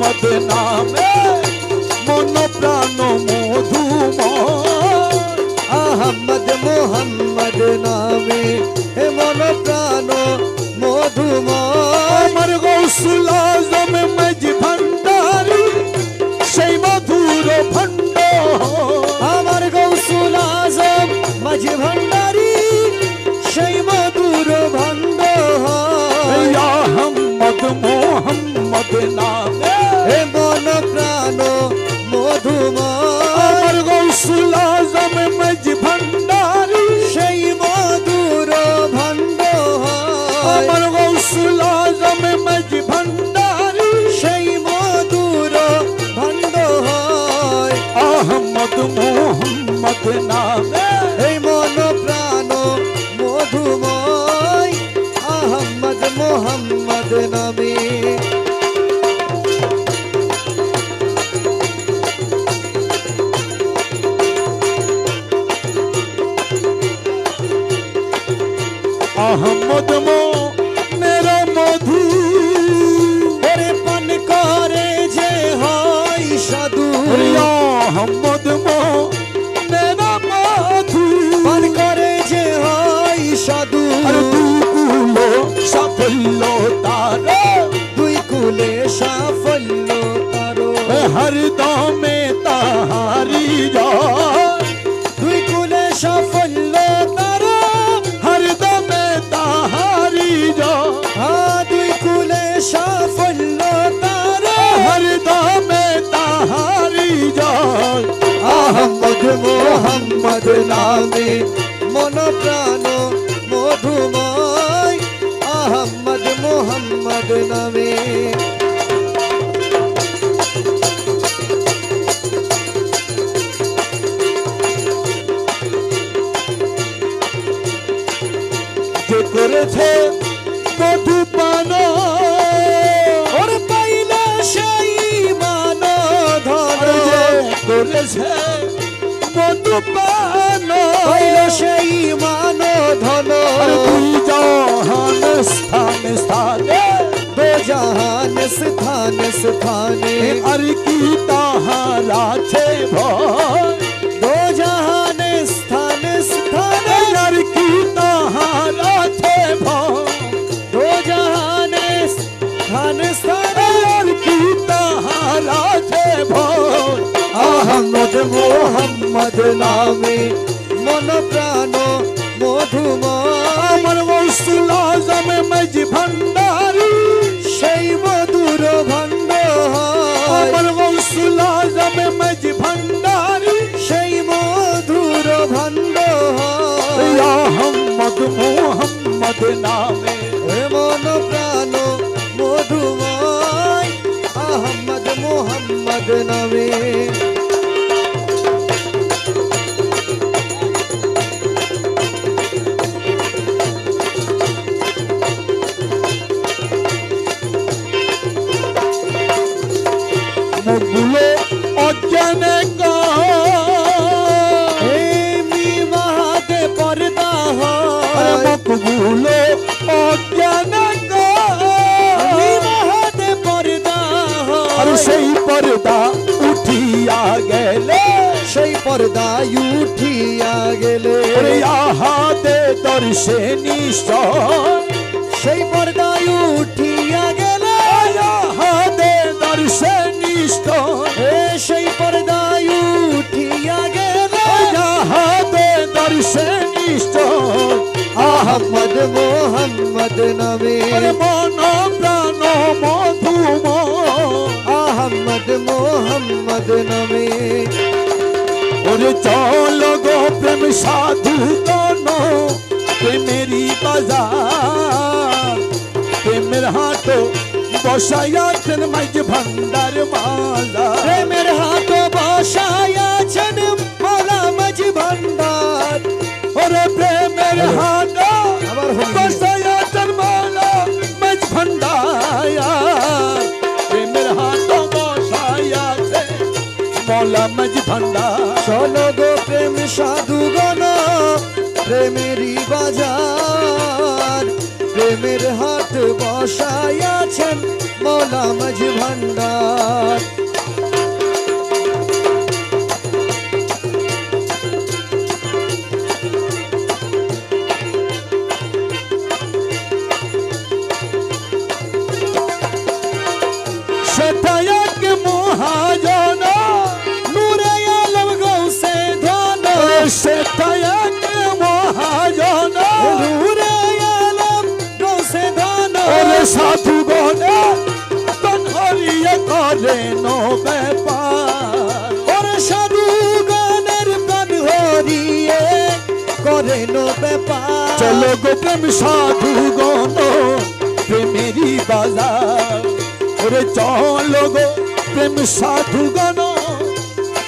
মোহাম্মদ নামে, মন প্রাণ মধুময়। আহম্মদ মোহাম্মদ নামে হে মন প্রাণ মধুময়। আমার গৌসুল আজম মজ ভান্ডারি, সেই মধুর ভণ্ড মোহাম্মদ নামে। এই মন প্রাণ মধুময় আহম্মদ মোহাম্মদ নামে আহমদ মো সাধু আহমদ মো মেরা মধু পান করে যে হয় সাধু। সাফল্য তার। দুই কুলে সাফল্য তারো। হর দমে তাহারি যায় দো জাহান স্থান স্থানে আর কি তাহারা আছে ভয় দো জাহান স্থান স্থানে আর কি তাহারা আছে ভয় দো জাহান স্থান স্থানে আর কি তাহারা আছে ভয় আহমদ মোহাম্মদ নামে মন প্রাণ মধুময় আমার মৌসুল আজম সেই মধুর ভণ্ড আমার বংশুলা যাবে মাঝ ভান্ডারি সেই মধুর ভণ্ড আহম্মদ মোহাম্মদ নামে। মন প্রাণ মধুময়। আহম্মদ মোহাম্মদ নামে। পর্দায় উঠিয়া গেলে। আহাতে দর্শে নিশ্চয়। সেই পর্দায় উঠিয়া গেলে। আহাতে দর্শে নিশ্চয়। এ সেই পর্দায় উঠিয়া গেলে। আহাতে দর্শে নিশ্চয়। আহমদ মোহাম্মদ আরে মন প্রাণ মধুময়। আহমদ মোহাম্মদ নামে ওরে চল গো প্রেম সাধু গণ প্রেমেরি বাজার। প্রেমের হাটো বসাইয়াছেন মাইজ ভান্ডার মালা। প্রেমের হাত বসায়াছেন মালা মাঝি ভান্ডার। ওরে প্রেমের হাটো হোলি। বসাইয়াছেন মালা মাইজ ভান্ডার। মাইজ ভান্ডার চলো গো প্রেম সাধুগণ প্রেমেরই বাজার। প্রেমের হাট বসায়াছেন মৌলা মাঝ ভান্ডার। চলো গো প্রেম সাধু গণ, প্রেমেরই বাজার। ওরে চলো গো প্রেম সাধু গণ,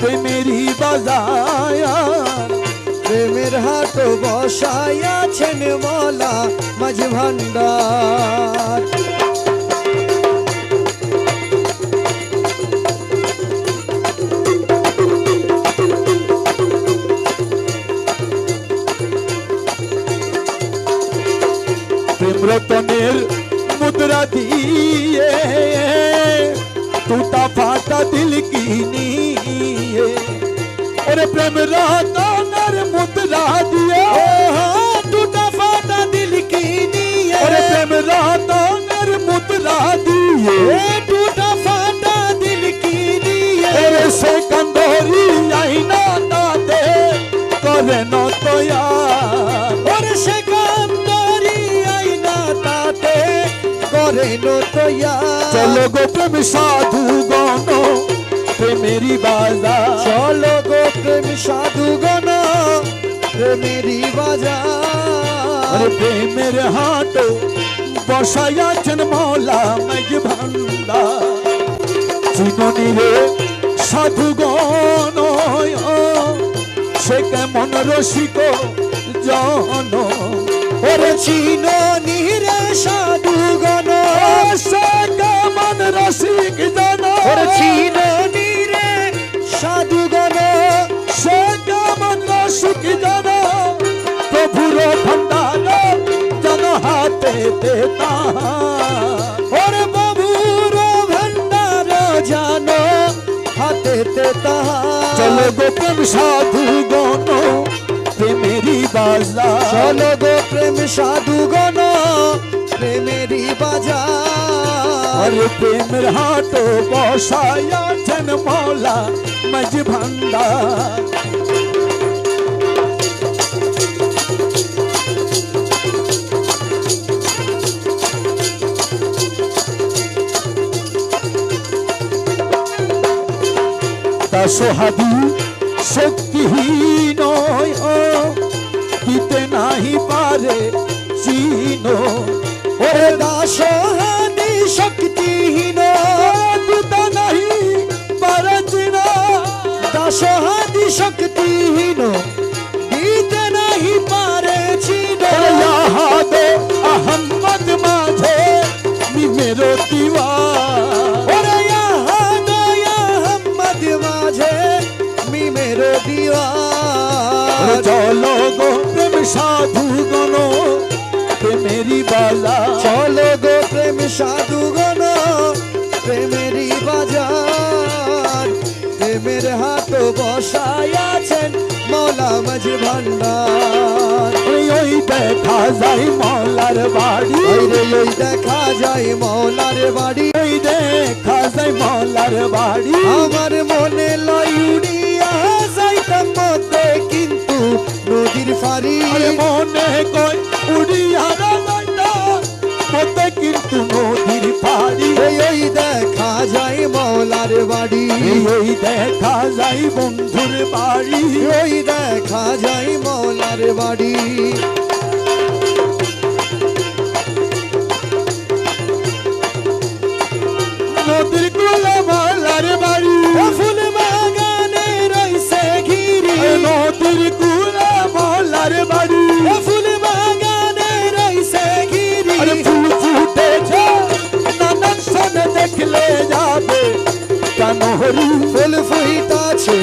প্রেমেরই বাজার। প্রেমের হাট আছেন মালা মাঝ ভান্ডার। রতনের মুদ্রা দিয়ে টুটা ফাটা দিল কি নিয়ে ওরে প্রেম রতনের মুদ্রা দিয়ে টুটা ফাটা দিল কি নিয়ে ওরে প্রেম রতনের মুদ্রা দিয়ে টুটা ফাটা দিল কি নিয়ে ওরে সে কন্দরি আইনা তাতে করে নতয়া। ওরে সে করে নতয়া। চলো গো প্রেম সাধু গণ প্রেমেরই বাজার। চলো গো প্রেম সাধু গণ প্রেমেরই আরে প্রেমের হাটো বসাইয়াছেন মৌলা মেঘ ভান্ডা চিননি রে সাধু গণ সে কেমন রসিক জন। ওরে চিন নিরে সাধু গণ সে কেমন রসিক জন ওরে চিন সাধু গণ সে কেমন রসিক জন প্রভুর ভণ্ডার জন হাতে দেতা ওরে বাবুর ভণ্ডার জানো হাতেতে তাহার চলো গো সাধু গণ প্রেমেরই বাজার চলো গো প্রেম সাধু গণ প্রেমেরই বাজার আরে প্রেমের হাটো বসাইয়াছেন মৌলা মাঝ ভান্ডার দাসহাদি শক্তিহীন দিতে নাহি পারে চিন ওরে দাস হানি mucho মাঝ ভান্ডার। ওই দেখা যায় মলার বাড়ি। ওই দেখা যায় মৌলার বাড়ি। ওই দেখা যায় মলার বাড়ি। আমার মনে লয় উড়িয়া যাইতাম মধ্যে কিন্তু নদীর ফারি মনে কই উড়িয়া রাজাইটা মতে কিন্তু নদীর পাড়ি। ওই দেখা যায় মৌলার বাড়ি। ওই দেখা যায় বন্ধুর বাড়ি। ওই দেখা যায় মৌলার বাড়ি। নদীর কুলে মৌলার বাড়ি। ফুল ফুইতাছে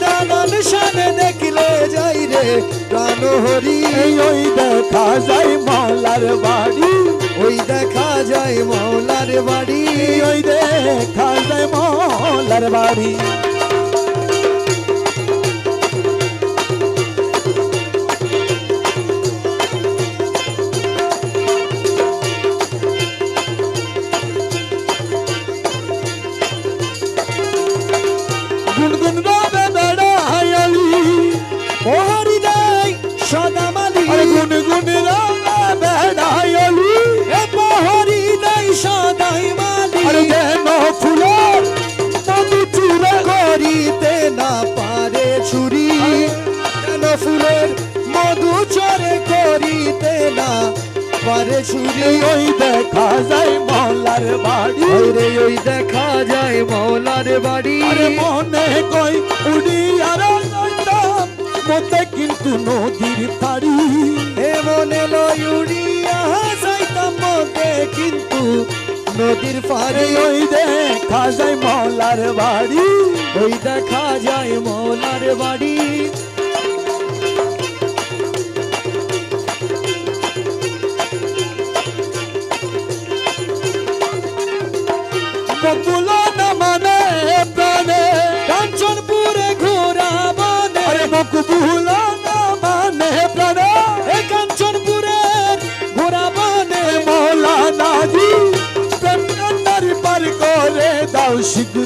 নানান শানে দেখিলে যাই রে প্রাণ হরি। ওই দেখা যায় মালার বাড়ি। ওই দেখা যায় মৌলার বাড়ি। ওই দেখা যায় মৌলার বাড়ি। রে ছুরি ওই দেখা যায় মলার বাড়ি। ওরে ওই দেখা যায় মৌলার বাড়ি। আরে মনে কই উড়িয়ার যাইতাম মতে কিন্তু নদীর পাড়ি। এ মনে লয় উড়িয়া যাইতাম মতে কিন্তু নদীর আরে পারে ওই দেখা যায় মলার বাড়ি। ওই দেখা যায় মৌলার বাড়ি।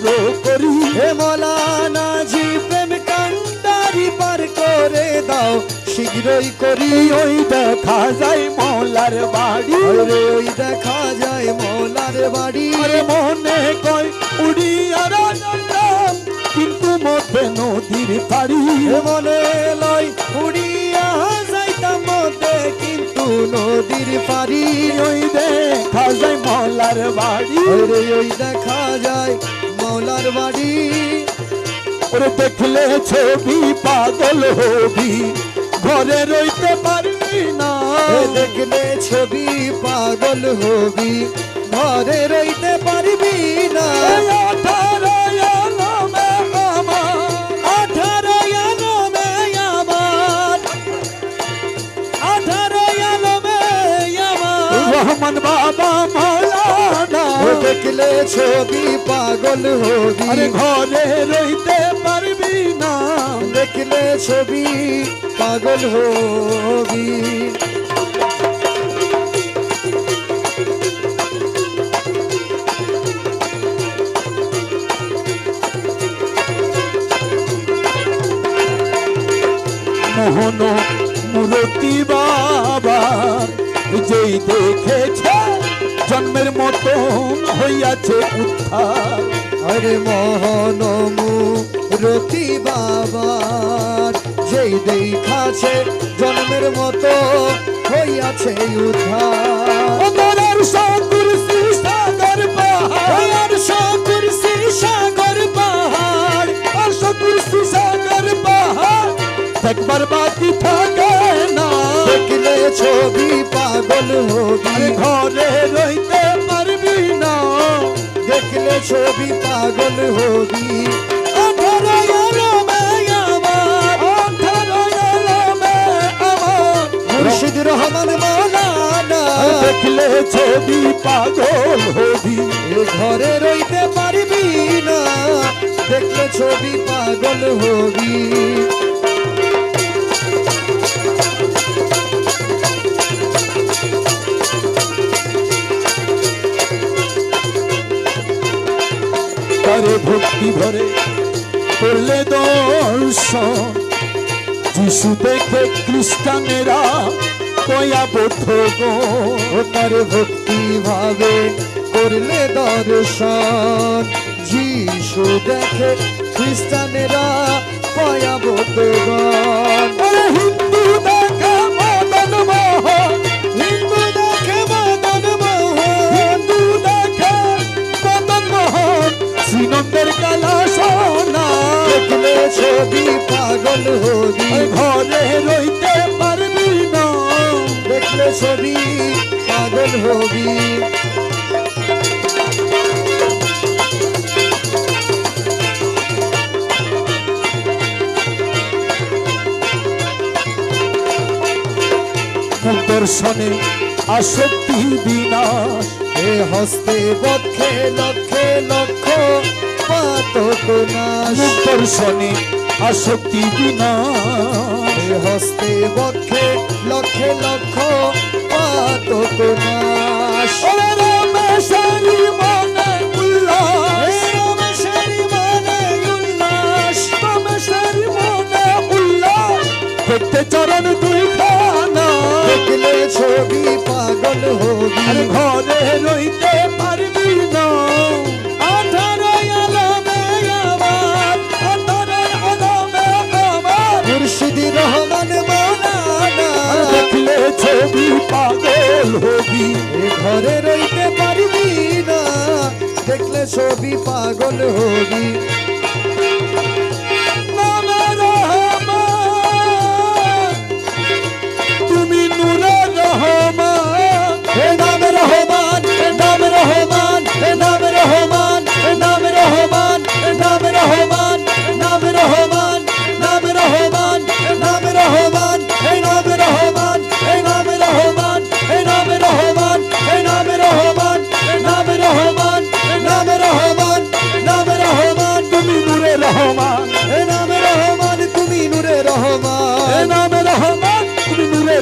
শীঘ্র করি। হে মৌলানা জি প্রেম কান্ডারি পার করে দাও। শীঘ্রই করি ওই দেখা যায় মৌলার বাড়ি। ওরে ওই দেখা যায় মৌলার বাড়ি। আরে মনে কয় উড়িয়ার যাইতাম কিন্তু মধ্যে নদীর পাড়ি। হে মনে লয় উড়িয়া যাইতাম মধ্যে কিন্তু নদীর পারি ওই দেখা যায় মৌলার বাড়ি। ওরে ওই দেখা যায় মৌলার বাড়ি। ওরে দেখলে ছবি পাগল হবি। ঘরে রইতে পারবি না। দেখলে ছবি পাগল হবি। ঘরে রইতে পারবি না। রহমান বাবা ও দেখলে ছবি পাগল হবি। আরে ঘরে রইতে পারবি না। দেখলে ছবি পাগল হবি। মোহন মূরতি বাবা যেই দেখেছে জন্মের মতন হইয়াছে উত্থান আরে বাবা রতি বাবার যেই দেখাছে জন্মের মতো হইয়াছে উদ্ধার। সাগর সাগর পাহাড়। ছবি পাগল হবি। ঘরে রইতে পারবি না। দেখলে ছবি পাগল হবি। মুর্শিদ রহমান মৌলানা দেখলে ছবি পাগল হবি। ঘরে রইতে পারবি না, দেখলে ছবি পাগল হবি। তারে ভক্তি ভরে করলে দর্শন। যিশু দেখে খ্রিস্টানেরা কয়া বৌদ্ধ ও তার ভক্তি ভাবে করলে দর্শন। যিশু দেখে খ্রিস্টানেরা বোধগণ আরে হিন্দু কালা সোনা। দেখলে ছবি পাগল হবি। ওই ঘরে রইতে পারবি না। দেখলে ছবি পাগল হবি। দর্শনে আসক্তি বিনাশ। এ হস্তে বক্ষে লক্ষে লক্ষ নাশ মুখ দর্শনে আসক্তি বিনাশ। এ হস্তে বক্ষে লক্ষে লক্ষ পাতক নাশ মনে মনে মনে দেখতে চরণ দুই খানা দেখলে ছবি পাগল হবি। ঘরে রইতে পারবি বলে পাগল হবি। ঘরে রইতে পারবি না দেখলে ছবি পাগল হবি। তুমি রহমান। নাম রহমান নাম রহমান নাম রহমান নাম রহমান।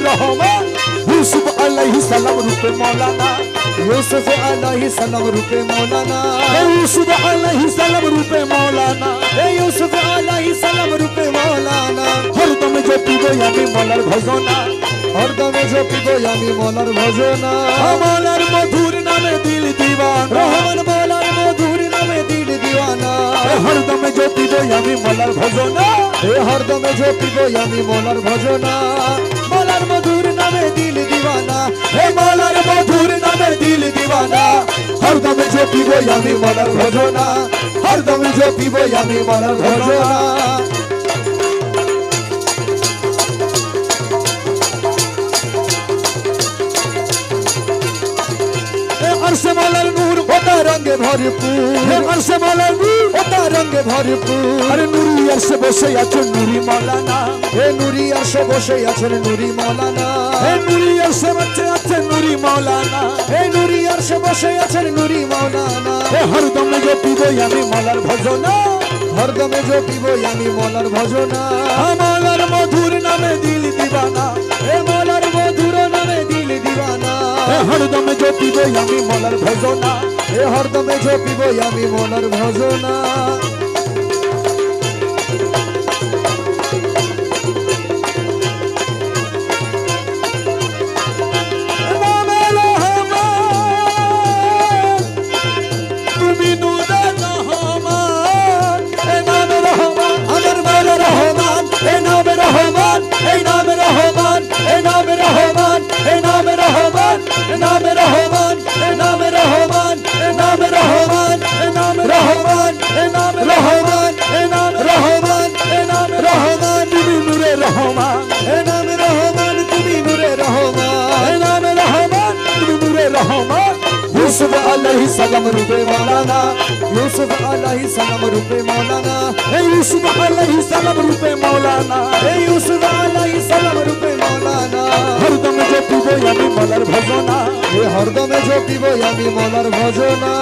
रहमा। यूसुफ अलैहि सलाम रूपे मौलाना। यूसुफ अलैहि सलाम रूपे मौलाना। ए यूसुफ अलैहि सलाम रूपे मौलाना। ए यूसुफ अलैहि सलाम रूपे मौलाना। हर दम जो पीबो यानी मौलार भजोना। हर दम जो पीबो यानी मौलार भजोना। मौलार मधुर नामे दिल दीवाना। रहमान मौलार मधुर नामे दिल दीवाना। हर दम जो पीबो यानी मौलार भजोना। ए हर दम जो पीबो यानी मौलार भजोना। নামে দিল দিওয়ানা হে মালার মধুর নামে দিল দিবানা। হরদমে জপিব আমি মলার ভজনা। হরদমে জপিব আমি মনের ভজনা। ওটা রঙে ভরপুর। আরশে মলার নূর ওটা রঙে ভরপুর। আরে নুরি আরশে বসে আছে নুরি মৌলানা। হে নুরি আসে বসে আছেন নুরি মৌলানা। হে নুরি আরশে বসে আছে নুরি মৌলানা। হে নুরি আসে বসে আছেন নুরি মৌলানা। হে হরদমে জপিব আমি মলার ভজনা। হরদমে জপিব আমি মলার ভজনা। মলার মধুর নামে দিল দিবানা। হে মলার দিওয়ানা হে হরদমে জপিব আমি মলার ভজনা। হে হরদমে জপিব আমি মলার ভজনা। अलही सनम रूपे मौलाना। यूसुफ अलही सनम रूपे मौलाना। हे यूसुफ अलही सनम रूपे मौलाना। हे यूसुफ अलही सनम रूपे मौलाना। हरदम जो पीबो यानी मौलर भजोना। हे हरदम जो पीबो यानी मौलर भजोना।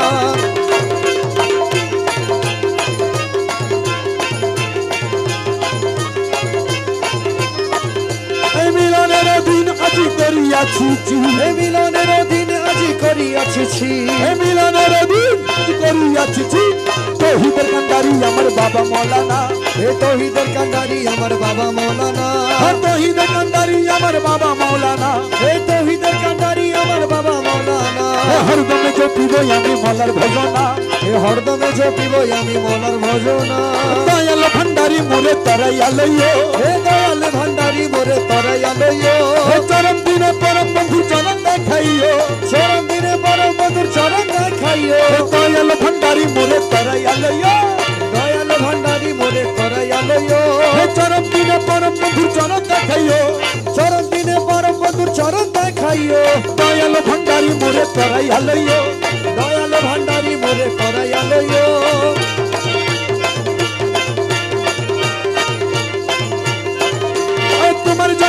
মিলনের দিন আজি করিয়াছি মিলনের দিন আজি করিয়াছি। মিলনের দিন করিয়াছি। তহিদের কান্ডারি আমার বাবা মৌলানা। হে তহিদের কান্ডারি আমার বাবা মৌলানা। হর তহিদের কান্ডারি আমার বাবা মৌলানা। হে তহিদের কান্ডারি আমার বাবা মৌলানা। হরদমে জপিব আমি মলার ভজনা। হে হরদমে জপিব আমি মলার ভজনা। দয়াল ভান্ডারি মোরে তরাই আলয় হে দয়াল ভান্ডারি মোরে তরাই আলয় চরম দিনে পরম বন্ধু চরণ দেখাইও চরম দিনে পরম মধুর চরণ দেখাইও দয়াল ভান্ডারি মোরে তরাই আলয় দয়াল ভান্ডারি মোরে তরাই আলয় চরম দিনে পরম বন্ধু চরণ দেখাইও চরম দিনে পরম মধুর চরণ দেখাইও দয়াল ভান্ডারি মোরে তরাই আলয় দয়াল ভান্ডারি মোরে তরাই আলয়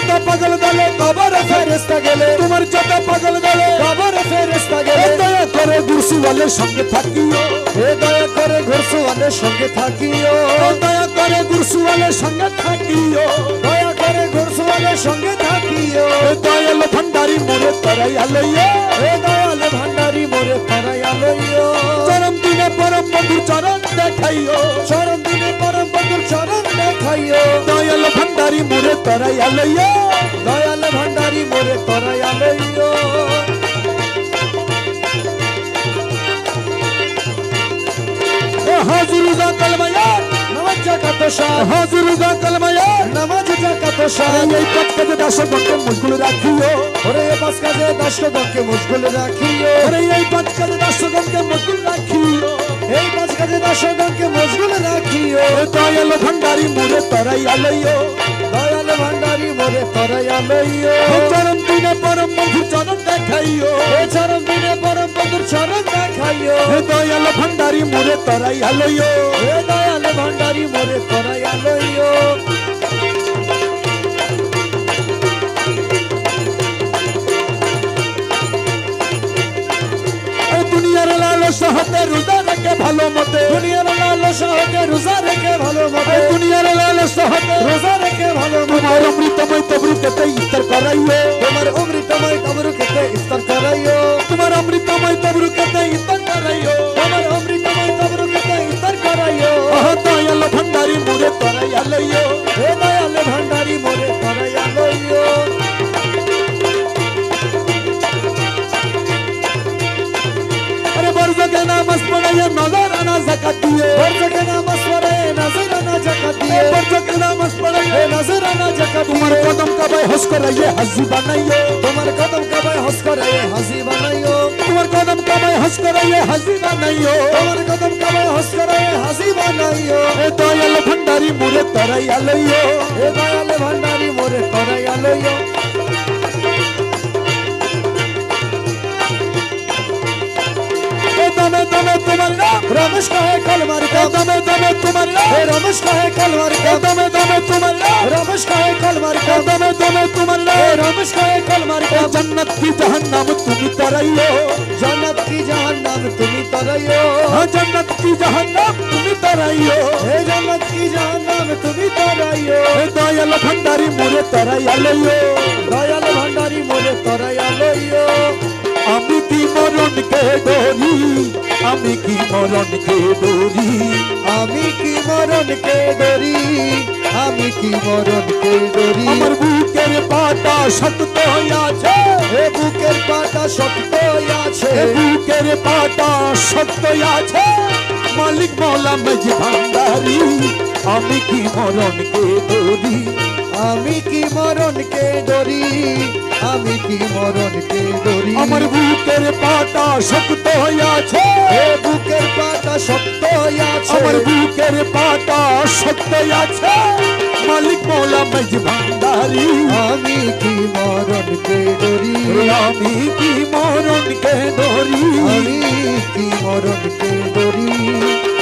যত পাগল দলে কবর ফেরেস্তা গেলে। তোমার যত পাগল দলে কবর ফেরেস্তা গেলে। দয়া করে গুরসুওয়ালের সঙ্গে থাকিও। হে দয়া করে ঘুরসুয়ানের সঙ্গে থাকিও। দয়া করে গুরসুওয়ালের সঙ্গে থাকিও। দয়া করে ঘুরসুয়ানের সঙ্গে থাকিও। হে দয়াল ভান্ডারি মোরে তরাই আলয় হে দয়াল ভান্ডারি মোরে তরাই আলয় চরম পরম বন্ধুর চরণ দেখাইও। চরণ দিলে পরম বন্ধুর চরণ দেখাইও। দয়াল ভান্ডারি মোরে তরাইয়া লইয়া দয়াল ভান্ডারি মোরে তরাইয়া লইয়া হাজুরু গা কলমায়া। নামাজ জাকাত শাহ হাজুরু গা কলমায়া। নামাজ জাকাত শাহ এই পাঁচ কাজে দাস বক্কে মুশকুল রাখিও। ওরে এই পাঁচ কাজে দাস মুশকুল রাখিও। এই পাঁচ কাজে দাস মুশকুল রাখিও। যশোদাকে মশগুল রাখিও। এ দয়াল ভান্ডারি মোরে তরাই আলইও। দয়াল ভান্ডারি মোরে তরাইয়া লইও চরণ দিনে পরম বন্ধু চরণ দেখাইও। এ চরম দিনে পরম বন্ধুর চরণ দেখাইও। দয়াল ভান্ডারি মোরে তরাই আলইও। এ দয়াল ভান্ডারি মোরে তরাইয়া লইও হতে রোজা রেখে ভালো মতে। দুনিয়ার লালসা হতে রোজা রেখে ভালো মতে। দুনিয়ার লালসা হতে রোজা রেখে ভালো মতে। তোমার অমৃতময় তবরুকেতে ইস্তার করাইও। তোমার অমৃতময় তবরুকেতে ইস্তার করাইও। তোমার অমৃতময় তবরুকেতে ইস্তার করাইও। তোমার অমৃতময় তবরুকেতে ইস্তার করাইও। আহা দয়াল ভান্ডারি দিয়ে কদম কাবাই হস করাইয়ে হাজি বানাইও তোমার কদম কাবায় হস করে হাসি বানাইও তোমার কদম কাবাই হস করাইয়ে হাজি বানাইও তোমার কদম কাবায় হস করে হাসি বানাইও এ দয়াল ভান্ডারি মোরে তরাই আলইও হে দয়াল ভান্ডারি মোরে তরাইয়া লইও এ তোমার নাম রমেশ কাহে কলমার এ কাম দমে দমে তোমার নাম হে রমেশ কাহে কলমার এ কাম দমে দমে তোমার নাম রমেশ কাহে কলমার এ কাম দমে দমে তোমার হে নাম রমেশ কাহে কলমার এ কাম জন্নত কি জাহান্নাম তুমি তরাইও জন্নত কি জাহান্নাম তুমি তরাইও হ্যাঁ জন্নত কি জাহান্নাম তুমি তরাইও হে জন্নত কি জাহান্নাম তুমি তরাইও এ দয়াল ভান্ডারি মোরে তরাই মরণকে ডরি আমি কি মরণকে ডরি আমি কি মরণকে ডরি আমি কি মরণকে ডরি আমার বুকের পাটা শক্ত আছে। হে বুকের পাতা শক্ত আছে। বুকের পাটা শক্ত আছে। মালিক মৌলা মেজ ভান্ডারি আমি কি মরণকে ডরি আমি কি মরণকে ডরি? আমি কি মরণকে ডরি? আমার বুকের পাটা শক্ত আছে হে বুকের পাতা শক্ত আছে আমার বুকের পাটা শক্ত আছে মালিক মৌলা মেজ ভান্ডারি। আমি কি মরণকে ডরি? আমি কি মরণকে ডরি? আমি কি মরণকে ডরি?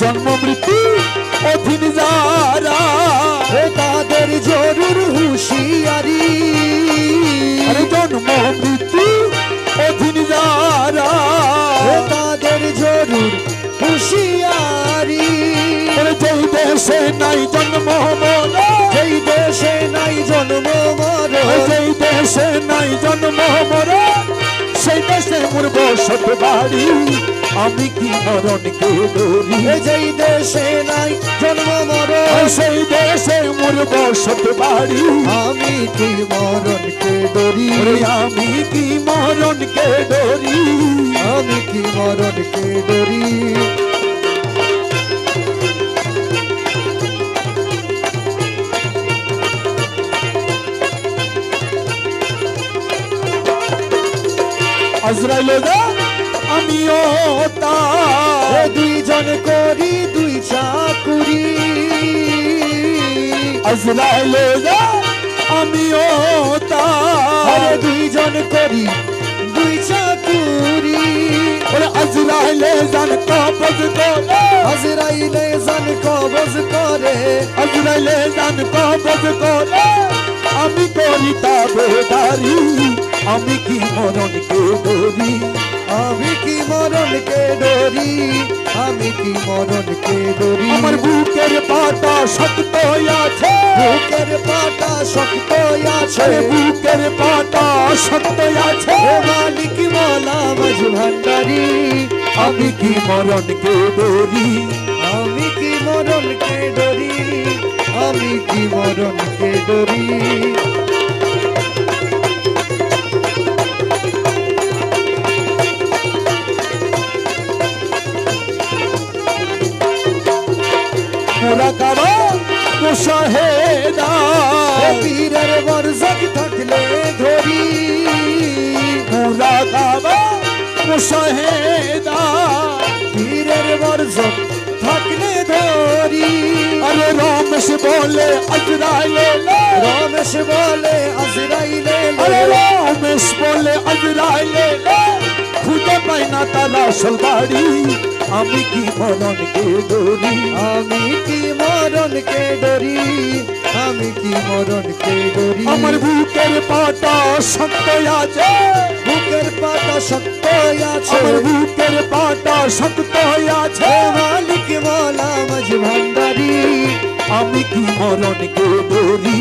জন্ম মৃত্যু অধীন যারা তাদের জরুর হুঁশিয়ারি। জন্ম মৃত্যু অধীন যারা তাদের জরুর হুঁশিয়ারি। যেই দেশে নাই জন্ম মরা যেই দেশে নাই জন্ম মরণ যেই দেশে নাই জন্ম মরা মোর বসত বাড়ি আমি কি মরণকে এ যেই দেশে নাই জন্ম মরণ সেই দেশে মোর বসত বাড়ি আমি কি মরণকে ওরে আমি কি মরণকে ধরি? আমি কি মরণকে ডরি আজরাইল আমিও তা। দুইজন করি দুই চাকুরি। আজরাইল আমিও তা। দুইজন করি দুই চাকুরি। আজরাইলে জান কবজ করে হাজরাইলে জান কবজ করে আজরাইলে জান কবজ করে। আমি করি তা বেদারি আমি কি মরণকে ডরি? আমি কি মরণকে ডরি? আমি কি মরণকে ডরি? আমার বুকের পাটা শক্ত আছে। বুকের পাটা শক্ত আছে। বুকের পাটা শক্ত আছে। মালিক মালা মাঝ ভান্ডারি আমি কি মরণকে ডরি? আমি কি মরণকে ডরি? আমি কি মরণকে ডরি মোরা কাবা মুশাহেদা পীরের বরজক থাকলে ধরি। পুরা কাবা মুশাহেদা পীরের বরজক থাকলে ধরি। আরে রমেশ বলে, আজরাইলে রমেশ বলে, আজরাইলে আরে রমেশ বলে, আজরাইলে খুঁজে পাই না তার আসল বাড়ি। আমি কি মরণকে ডরি? আমি কি মরণকে ডরি? আমি কি মরণকে ডরি? আমার বুকের পাটা শক্ত আছে। পাতা শক্ত আছে। আমার বুকের পাটা শক্ত আছে। মালিক মালা মাঝ ভান্ডারি আমি কি মরণকে ডরি